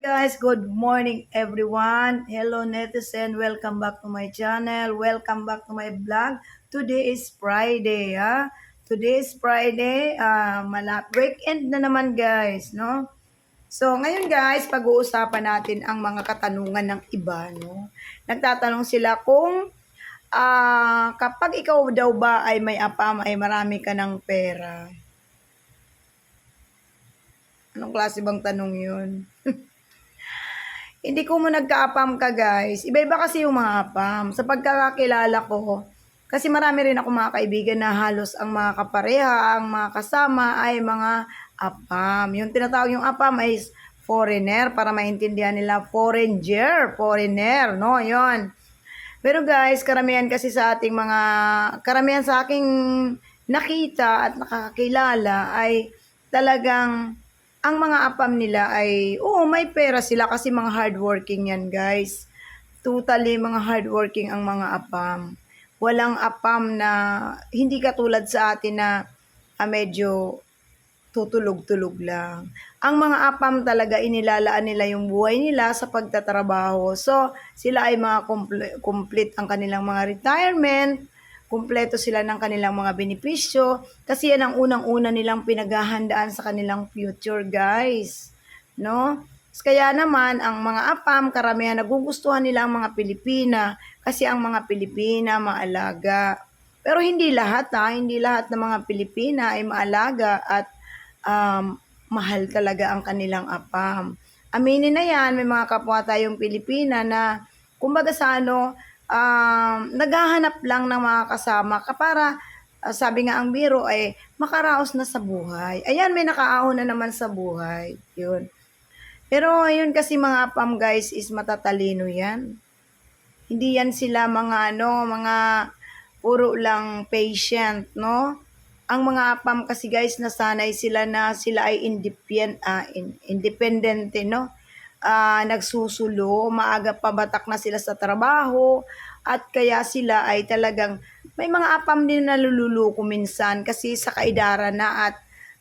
Guys, good morning everyone. Hello netizen, welcome back to my channel. Welcome back to my vlog. Today is Friday, ha? Today is Friday. Uh, malap weekend na naman guys, no? So, ngayon guys, pag-uusapan natin ang mga katanungan ng iba, no? Nagtatanong sila kung ah kapag ikaw daw ba ay may apam, ay marami ka ng pera. Anong klase bang tanong yun? Hindi ko mo nagka-apam ka guys. Iba-iba kasi yung mga apam. Sa pagkakakilala ko, kasi marami rin ako mga kaibigan na halos ang mga kapareha, ang mga kasama ay mga apam. Yung tinatawag yung apam ay foreigner para maintindihan nila foreigner, foreigner, no? Yon. Pero guys, karamihan kasi sa ating mga, karamihan sa aking nakita at nakakilala ay talagang ang mga apam nila ay, oo, may pera sila kasi mga hardworking yan, guys. Totally, mga hardworking ang mga apam. Walang apam na, hindi katulad sa atin na ah, medyo tutulog-tulog lang. Ang mga apam talaga inilalaan nila yung buhay nila sa pagtatrabaho. So, sila ay mga complete, complete ang kanilang mga retirement, kumpleto sila ng kanilang mga benepisyo kasi yan ang unang-una nilang pinaghahandaan sa kanilang future, guys. No? Kaya naman, ang mga APAM, karamihan nagugustuhan nila ang mga Pilipina kasi ang mga Pilipina maalaga. Pero hindi lahat ha, hindi lahat ng mga Pilipina ay maalaga at um, mahal talaga ang kanilang APAM. Aminin na yan, may mga kapwa tayong Pilipina na kumbaga sa ano, um, naghahanap lang ng mga kasama ka para uh, sabi nga ang biro ay makaraos na sa buhay. Ayan, may nakaahon na naman sa buhay. Yun. Pero ayun kasi mga pam guys is matatalino yan. Hindi yan sila mga ano, mga puro lang patient, no? Ang mga apam kasi guys nasanay sila na sila ay independent, uh, in, independente, no? uh, nagsusulo, maaga pabatak na sila sa trabaho, at kaya sila ay talagang may mga apam din na lululuko minsan kasi sa kaidara na at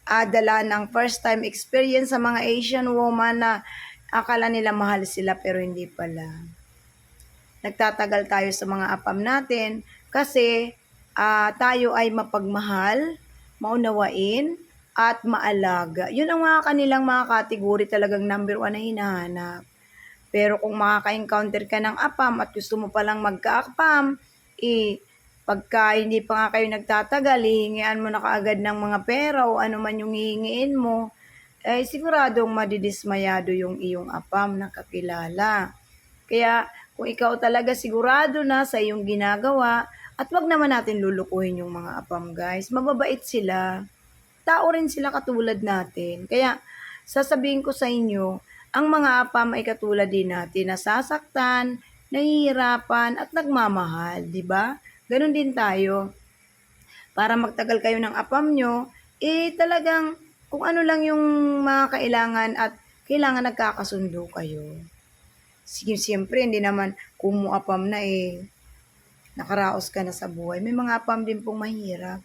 uh, dala ng first time experience sa mga Asian woman na akala nila mahal sila pero hindi pala. Nagtatagal tayo sa mga apam natin kasi uh, tayo ay mapagmahal, maunawain, at maalaga. Yun ang mga kanilang mga kategory talagang number one na hinahanap. Pero kung makaka-encounter ka ng apam at gusto mo palang magka-apam, eh, pagka hindi pa nga kayo nagtatagal, hihingian mo na kaagad ng mga pera o ano man yung hihingiin mo, eh siguradong madidismayado yung iyong apam na kakilala. Kaya kung ikaw talaga sigurado na sa iyong ginagawa, at wag naman natin lulukuhin yung mga apam guys, mababait sila tao rin sila katulad natin. Kaya, sasabihin ko sa inyo, ang mga apam ay katulad din natin, nasasaktan, nahihirapan, at nagmamahal, di ba? Ganon din tayo. Para magtagal kayo ng apam nyo, eh talagang kung ano lang yung mga kailangan at kailangan nagkakasundo kayo. Sige, siyempre, hindi naman kung mo apam na eh, nakaraos ka na sa buhay. May mga apam din pong mahirap.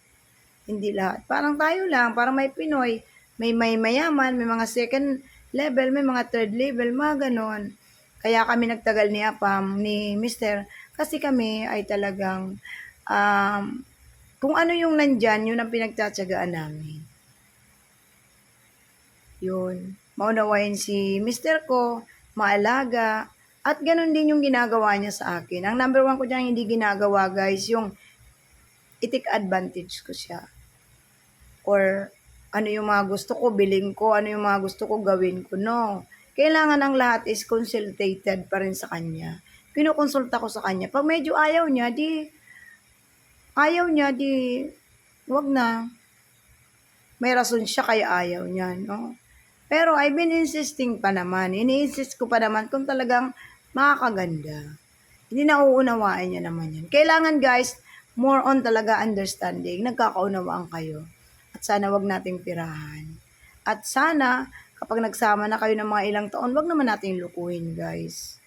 Hindi lahat. Parang tayo lang, parang may Pinoy, may may mayaman, may mga second level, may mga third level, mga ganon. Kaya kami nagtagal ni Apam, ni Mister, kasi kami ay talagang, um, kung ano yung nandyan, yun ang pinagtsatsagaan namin. Yun. Maunawain si Mister ko, maalaga, at ganun din yung ginagawa niya sa akin. Ang number one ko dyan hindi ginagawa, guys, yung itik advantage ko siya or ano yung mga gusto ko, bilhin ko, ano yung mga gusto ko, gawin ko. No. Kailangan ang lahat is consultated pa rin sa kanya. Kinukonsulta ko sa kanya. Pag medyo ayaw niya, di, ayaw niya, di, wag na. May rason siya kaya ayaw niya, no? Pero I've been insisting pa naman. Ini-insist ko pa naman kung talagang makakaganda. Hindi na uunawaan niya naman yan. Kailangan guys, more on talaga understanding. Nagkakaunawaan kayo sana wag nating pirahan. At sana, kapag nagsama na kayo ng mga ilang taon, wag naman natin lukuhin, guys.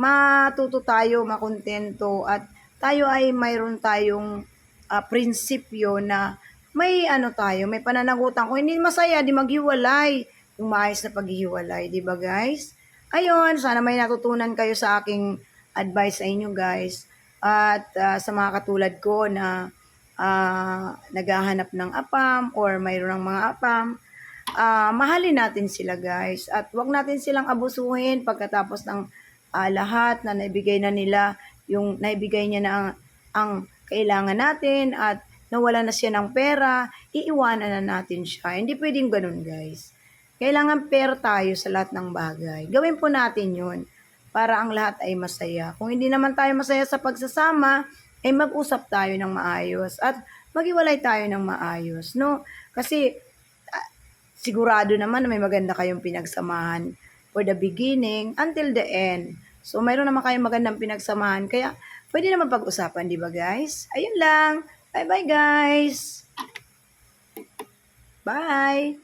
Matuto tayo, makontento, at tayo ay mayroon tayong uh, prinsipyo na may ano tayo, may pananagutan. Kung hindi masaya, di maghiwalay. Yung maayos na paghihiwalay, di ba guys? ayun, sana may natutunan kayo sa aking advice sa inyo guys. At ah, sa mga katulad ko na ah, naghahanap ng apam or mayroon ng mga apam, ah, mahalin natin sila guys. At wag natin silang abusuhin pagkatapos ng ah, lahat na naibigay na nila, yung naibigay niya na ang, ang kailangan natin at nawala na siya ng pera, iiwanan na natin siya. Hindi pwedeng ganun guys. Kailangan fair tayo sa lahat ng bagay. Gawin po natin yun para ang lahat ay masaya. Kung hindi naman tayo masaya sa pagsasama, ay mag-usap tayo ng maayos at maghiwalay tayo ng maayos, no? Kasi ah, sigurado naman na may maganda kayong pinagsamahan for the beginning until the end. So, mayroon naman kayong magandang pinagsamahan. Kaya, pwede naman pag-usapan, di ba guys? Ayun lang. Bye-bye guys! Bye!